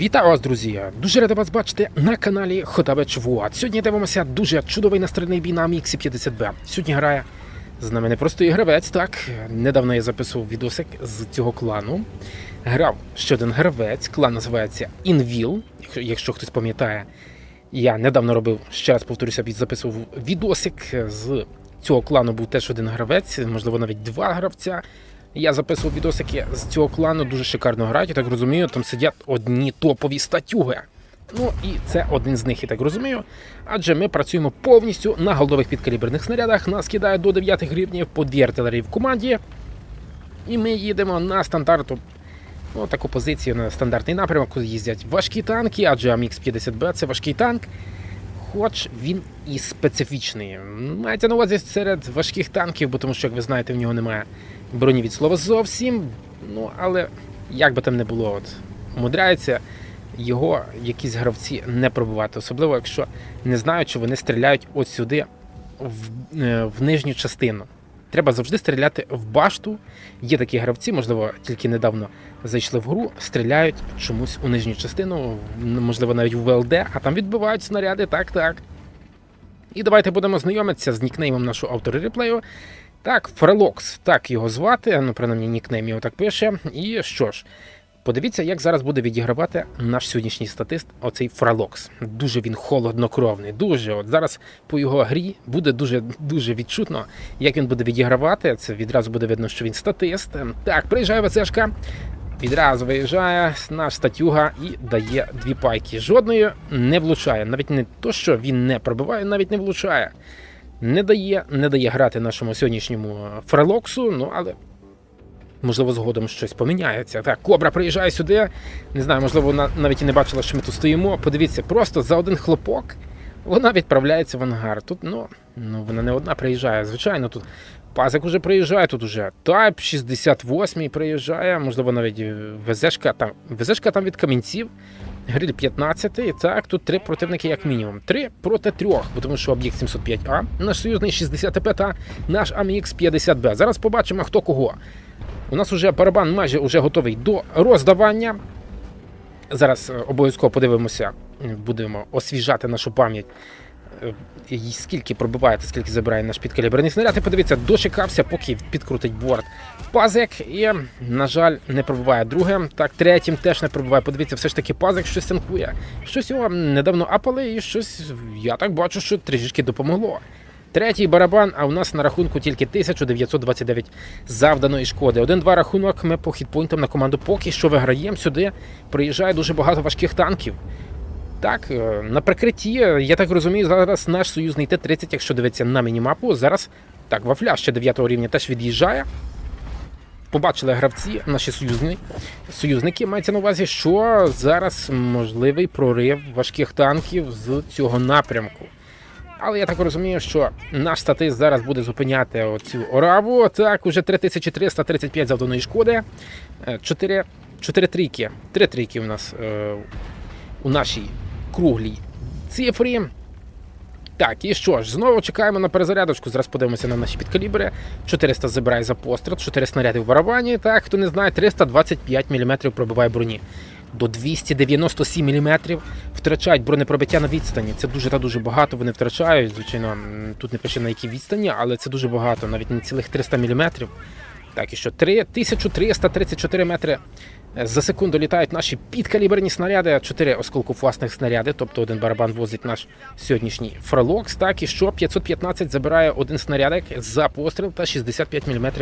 Вітаю вас, друзі! Дуже радий вас бачити на каналі Хотавеч Вуат. Сьогодні дивимося дуже чудовий настрільний бій на Міксі 50Б. Сьогодні грає з нами не просто гравець, так. Недавно я записував відосик з цього клану. Грав ще один гравець, клан називається Інвіл. Якщо, хтось пам'ятає, я недавно робив, ще раз повторюся, записував відосик з цього клану був теж один гравець, можливо, навіть два гравця. Я записував відосики з цього клану, дуже шикарно грають, я так розумію, там сидять одні топові статюги. Ну і це один з них, я так розумію. Адже ми працюємо повністю на голдових підкаліберних снарядах. Нас кидає до 9 гривнів по дві артилерії в команді. І ми їдемо на стандарту. Ну, таку позицію на стандартний напрямок, коли їздять важкі танки, адже Амікс 50Б це важкий танк. Хоч він і специфічний. Мається на увазі серед важких танків, бо тому що, як ви знаєте, в нього немає броні від слова зовсім. Ну, але як би там не було, от, умудряється його якісь гравці не пробувати. Особливо, якщо не знають, що вони стріляють от сюди, в, е, в нижню частину. Треба завжди стріляти в башту. Є такі гравці, можливо, тільки недавно зайшли в гру, стріляють чомусь у нижню частину, можливо, навіть в ВЛД, а там відбивають снаряди, так, так. І давайте будемо знайомитися з нікнеймом нашого автора реплею. Так, Фрелокс, так його звати, ну, принаймні, нікнейм його так пише. І що ж, подивіться, як зараз буде відігравати наш сьогоднішній статист, оцей Фрелокс. Дуже він холоднокровний, дуже. От зараз по його грі буде дуже дуже відчутно, як він буде відігравати. Це відразу буде видно, що він статист. Так, приїжджає ВЦшка. Відразу виїжджає наш статюга і дає дві пайки. Жодної не влучає. Навіть не то, що він не пробиває, навіть не влучає. Не дає, не дає грати нашому сьогоднішньому е, фрелоксу, ну але можливо згодом щось поміняється. Так, кобра приїжджає сюди. Не знаю, можливо, вона навіть і не бачила, що ми тут стоїмо. Подивіться, просто за один хлопок вона відправляється в ангар. Тут, ну, ну вона не одна приїжджає. Звичайно, тут Пазик уже приїжджає, тут уже Тайп 68 приїжджає, можливо, навіть ВЗшка там. ВЗшка там від камінців. Гриль 15, так, тут три противники як мінімум. Три проти трьох, бо тому що об'єкт 705А, наш союзний 65 та наш АМХ 50Б. Зараз побачимо, хто кого. У нас уже барабан майже уже готовий до роздавання. Зараз е, обов'язково подивимося, будемо освіжати нашу пам'ять. Е, Скільки пробиває, скільки забирає наш підкаліберний снаряд. І подивіться, дочекався, поки підкрутить борт пазик. І, на жаль, не пробиває другим. Так, третім теж не пробиває. Подивіться, все ж таки пазик щось танкує. Щось його недавно апали, і щось, я так бачу, що трішечки допомогло. Третій барабан, а у нас на рахунку тільки 1929 завданої шкоди. Один-два рахунок. Ми по хітпойнтам на команду поки що виграємо. Сюди приїжджає дуже багато важких танків. Так, е, на прикритті, е, я так розумію, зараз наш союзний Т-30, якщо дивитися на мінімапу, зараз так, вафля ще 9 рівня теж від'їжджає. Побачили гравці, наші союзні, союзники, мається на увазі, що зараз можливий прорив важких танків з цього напрямку. Але я так розумію, що наш статист зараз буде зупиняти оцю ораву. Так, уже 3335 завданої шкоди. 4, 4 трійки. 3 трійки у нас е, у нашій круглій цифрі. Так, і що ж, знову чекаємо на перезарядочку. Зараз подивимося на наші підкалібри. 400 забирає за постріл, 4 снаряди в барабані. Так, хто не знає, 325 мм пробиває броні. До 297 мм втрачають бронепробиття на відстані. Це дуже та дуже багато. Вони втрачають. Звичайно, тут не пише на якій відстані, але це дуже багато, навіть не цілих 300 мм. Так, і що 3, 1334 метри за секунду літають наші підкаліберні снаряди, 4 осколкофасних снаряди, тобто один барабан возить наш сьогоднішній фрелокс. Так, і що 515 забирає один снарядик за постріл та 65 мм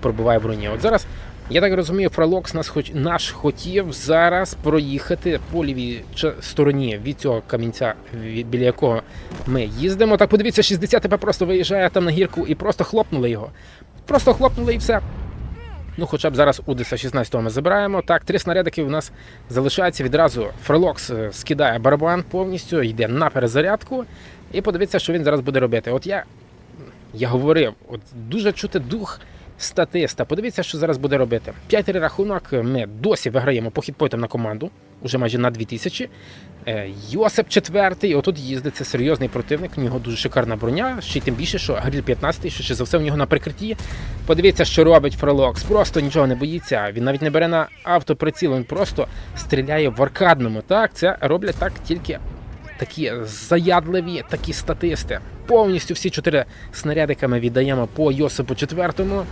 пробиває броні. От зараз, я так розумію, фрелокс нас хоч наш хотів зараз проїхати по лівій стороні від цього камінця, біля якого ми їздимо. Так, подивіться, 60 ТП просто виїжджає там на гірку і просто хлопнули його. Просто хлопнули і все. Ну, хоча б зараз Удиса 16 ми забираємо. Так, три снарядики у нас залишаються відразу. Фрелокс е, скидає барабан повністю, йде на перезарядку. І подивіться, що він зараз буде робити. От я, я говорив, от дуже чути дух статиста. Подивіться, що зараз буде робити. П'ятий рахунок. Ми досі виграємо по хітпойтам на команду, уже майже на 2000. Е, Йосип четвертий, отут їздить, це серйозний противник, у нього дуже шикарна броня, ще й тим більше, що Гріль 15, що ще за все в нього на прикритті. Подивіться, що робить Фролокс. Просто нічого не боїться. Він навіть не бере на автоприціл, він просто стріляє в аркадному. Так, це роблять так тільки такі заядливі такі статисти. Повністю всі чотири снарядики ми віддаємо по Йосипу четвертому.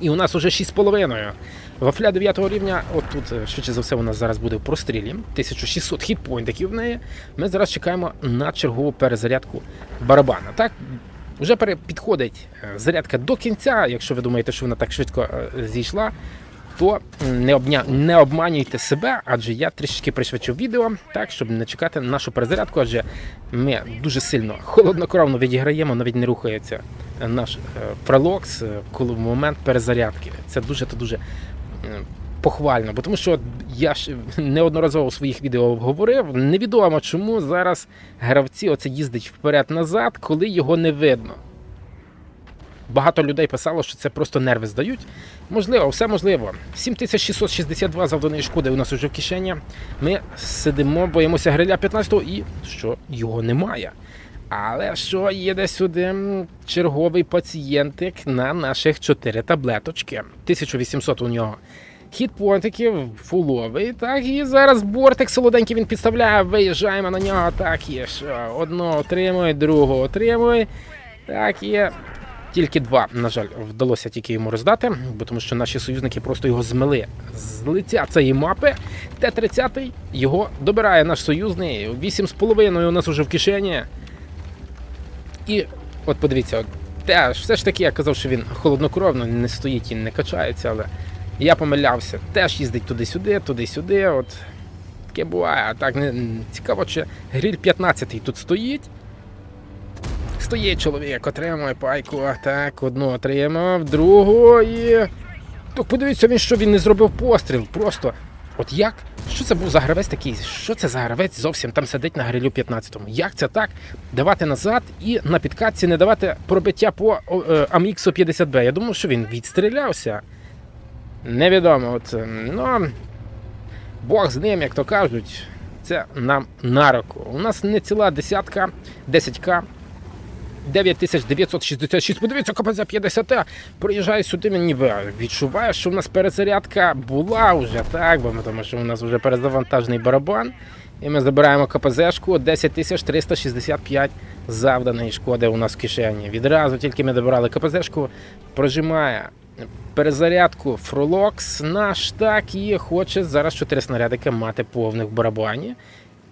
І у нас уже 6,5. Вафля 9 рівня, от тут, е, швидше за все, у нас зараз буде в прострілі. 1600 хітпойнтів в неї. Ми зараз чекаємо на чергову перезарядку барабана. Так, вже підходить е, зарядка до кінця. Якщо ви думаєте, що вона так швидко е, зійшла, то не, обня... не обманюйте себе, адже я трішечки пришвидшив відео, так, щоб не чекати нашу перезарядку, адже ми дуже сильно холоднокровно відіграємо, навіть не рухається наш е, фрелокс, е, коли в момент перезарядки. Це дуже то дуже похвально, бо тому що я ж неодноразово у своїх відео говорив, невідомо чому зараз гравці оце їздить вперед-назад, коли його не видно. Багато людей писало, що це просто нерви здають. Можливо, все можливо. 7662 завданої шкоди у нас уже в кишені. Ми сидимо, боїмося гриля 15-го і що його немає. Але що їде сюди черговий пацієнтик на наших 4 таблеточки. 1800 у нього хітпонтиків, фуловий. Так, і зараз бортик солоденький він підставляє, виїжджаємо на нього. Так, є що. Одного отримує, другого отримує. Так, є. Тільки два, на жаль, вдалося тільки йому роздати, бо тому що наші союзники просто його змели з лиця цієї мапи. Т-30 його добирає наш союзний. 8,5 у нас уже в кишені. І от подивіться, теж все ж таки я казав, що він холоднокровно не стоїть і не качається, але я помилявся. Теж їздить туди-сюди, туди-сюди. От таке буває. А так не цікаво, чи гріль 15 тут стоїть. Стоїть чоловік, отримує пайку. Так, одну отримав, другу. Так подивіться, він що він не зробив постріл. Просто. От як? Що це був за гравець такий? Що це за гравець зовсім там сидить на грилю 15-му? Як це так? Давати назад і на підкатці не давати пробиття по Аміксу 50Б. Я думав, що він відстрілявся. Невідомо. От, е, ну, Бог з ним, як то кажуть, це нам на руку. У нас не ціла десятка, 10к. 9966, подивіться, КПЗ 50 приїжджає сюди, він ніби що у нас перезарядка була вже, так, бо тому що у нас вже перезавантажений барабан. І ми забираємо КПЗшку. 10365 завданої шкоди у нас в кишені. Відразу тільки ми добирали КПЗшку, прожимає перезарядку Фролокс. Наш так і хоче. Зараз 4 снарядики мати повних в барабані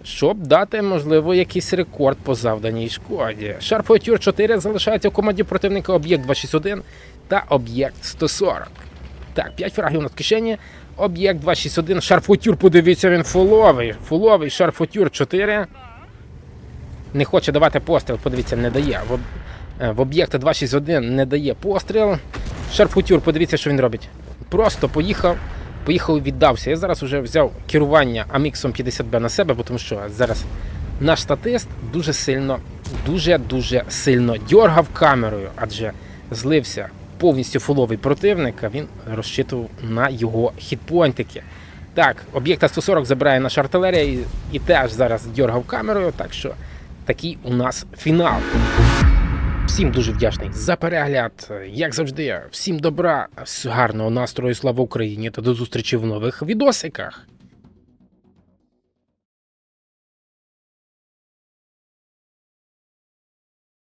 щоб дати, можливо, якийсь рекорд по завданій шкоді. Шарфотюр 4 залишається в команді противника об'єкт 261 та об'єкт 140. Так, 5 фрагів у нас кишені. Об'єкт 261. Шарфотюр, подивіться, він фуловий. Фуловий шарфотюр 4. Не хоче давати постріл, подивіться, не дає. В, е, в об'єкта 261 не дає постріл. Шарфутюр, подивіться, що він робить. Просто поїхав, поїхав віддався. Я зараз вже взяв керування Аміксом 50Б на себе, тому що зараз наш статист дуже сильно, дуже-дуже сильно дьоргав камерою, адже злився повністю фуловий противника, він розчитував на його хітпойнтики. Так, об'єкта 140 забирає наша артилерія і, і теж зараз дьоргав камерою, так що такий у нас фінал. Всім дуже вдячний за перегляд. Як завжди, всім добра, гарного настрою, слава Україні та до зустрічі в нових відосиках.